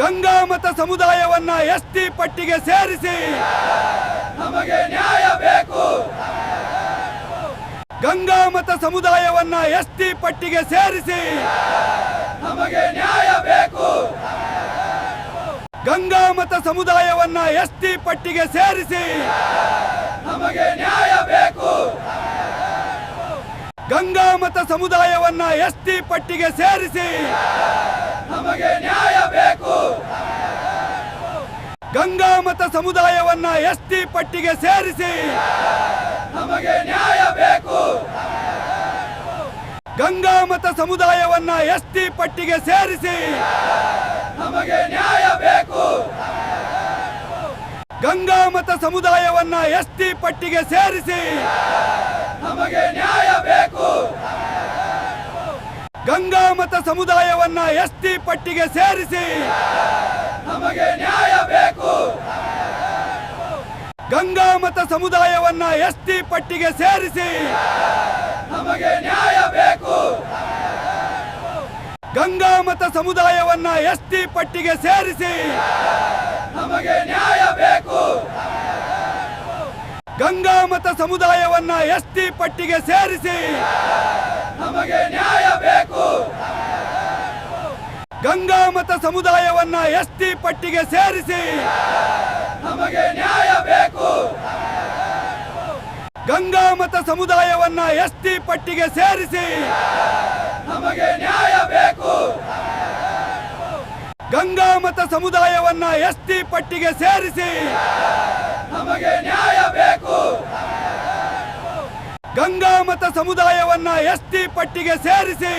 Gangamata ಸಮುದಾಯವನ್ನ ST ಪಟ್ಟಿಗೆ ಸೇರಿಸಿ. ನಮಗೆ ನ್ಯಾಯ ಬೇಕು. ಗಂಗಾಮತ ಸಮುದಾಯವನ್ನ ಎಸ್ಟಿ ಪಟ್ಟಿಗೆ ಸೇರಿಸಿ. ನಮಗೆ ನ್ಯಾಯ ಬೇಕು. ಗಂಗಾಮತ ಸಮುದಾಯವನ್ನ ಎಸ್ಟಿ ಪಟ್ಟಿಗೆ ಸೇರಿಸಿ. ನಮಗೆ ನ್ಯಾಯ ಬೇಕು. ಗಂಗಾಮತ ಸಮುದಾಯವನ್ನ ಎಸ್ಟಿ ಪಟ್ಟಿಗೆ ಸೇರಿಸಿ. ನಮಗೆ ನ್ಯಾಯ ಬೇಕು. ಗಂಗಾಮತ ಸಮುದಾಯವನ್ನ ಎಸ್ಟಿ ಪಟ್ಟಿಗೆ ಸೇರಿಸಿ. ನಮಗೆ ನ್ಯಾಯ ಬೇಕು. ಗಂಗಾಮತ ಸಮುದಾಯವನ್ನ ಎಸ್ಟಿ ಪಟ್ಟಿಗೆ ಸೇರಿಸಿ. ನಮಗೆ ನ್ಯಾಯ ಬೇಕು. ಗಂಗಾಮತ ಸಮುದಾಯವನ್ನ ಎಸ್ಟಿ ಪಟ್ಟಿಗೆ ಸೇರಿಸಿ. ನಮಗೆ ಗಂಗಾಮತ ಸಮುದಾಯವನ್ನ ಎಸ್ಟಿ ಪಟ್ಟಿಗೆ ಸೇರಿಸಿ. ನಮಗೆ ನ್ಯಾಯ ಬೇಕು. ಗಂಗಾಮತ ಸಮುದಾಯವನ್ನ ಎಸ್ಟಿ ಪಟ್ಟಿಗೆ ಸೇರಿಸಿ. ನಮಗೆ ನ್ಯಾಯ ಬೇಕು. ಗಂಗಾಮತ ಸಮುದಾಯವನ್ನ ಎಸ್ಟಿ ಪಟ್ಟಿಗೆ ಸೇರಿಸಿ. ನಮಗೆ ನ್ಯಾಯ ಬೇಕು. ಗಂಗಾಮತ ಸಮುದಾಯವನ್ನ ಎಸ್ಟಿ ಪಟ್ಟಿಗೆ ಸೇರಿಸಿ. ನಮಗೆ ನ್ಯಾಯ ಬೇಕು. ಗಂಗಾಮತ ಸಮುದಾಯವನ್ನ ಎಸ್ಟಿ ಪಟ್ಟಿಗೆ ಸೇರಿಸಿ. ನಮಗೆ ನ್ಯಾಯ ಬೇಕು. ಗಂಗಾಮತ ಸಮುದಾಯವನ್ನ ಎಸ್ಟಿ ಪಟ್ಟಿಗೆ ಸೇರಿಸಿ. ನಮಗೆ ನ್ಯಾಯ ಬೇಕು. ಗಂಗಾಮತ ಸಮುದಾಯವನ್ನ ಎಸ್ಟಿ ಪಟ್ಟಿಗೆ ಸೇರಿಸಿ. ನಮಗೆ ಗಂಗಾಮತ ಸಮುದಾಯವನ್ನ ಎಸ್ಟಿ ಪಟ್ಟಿಗೆ ಸೇರಿಸಿ.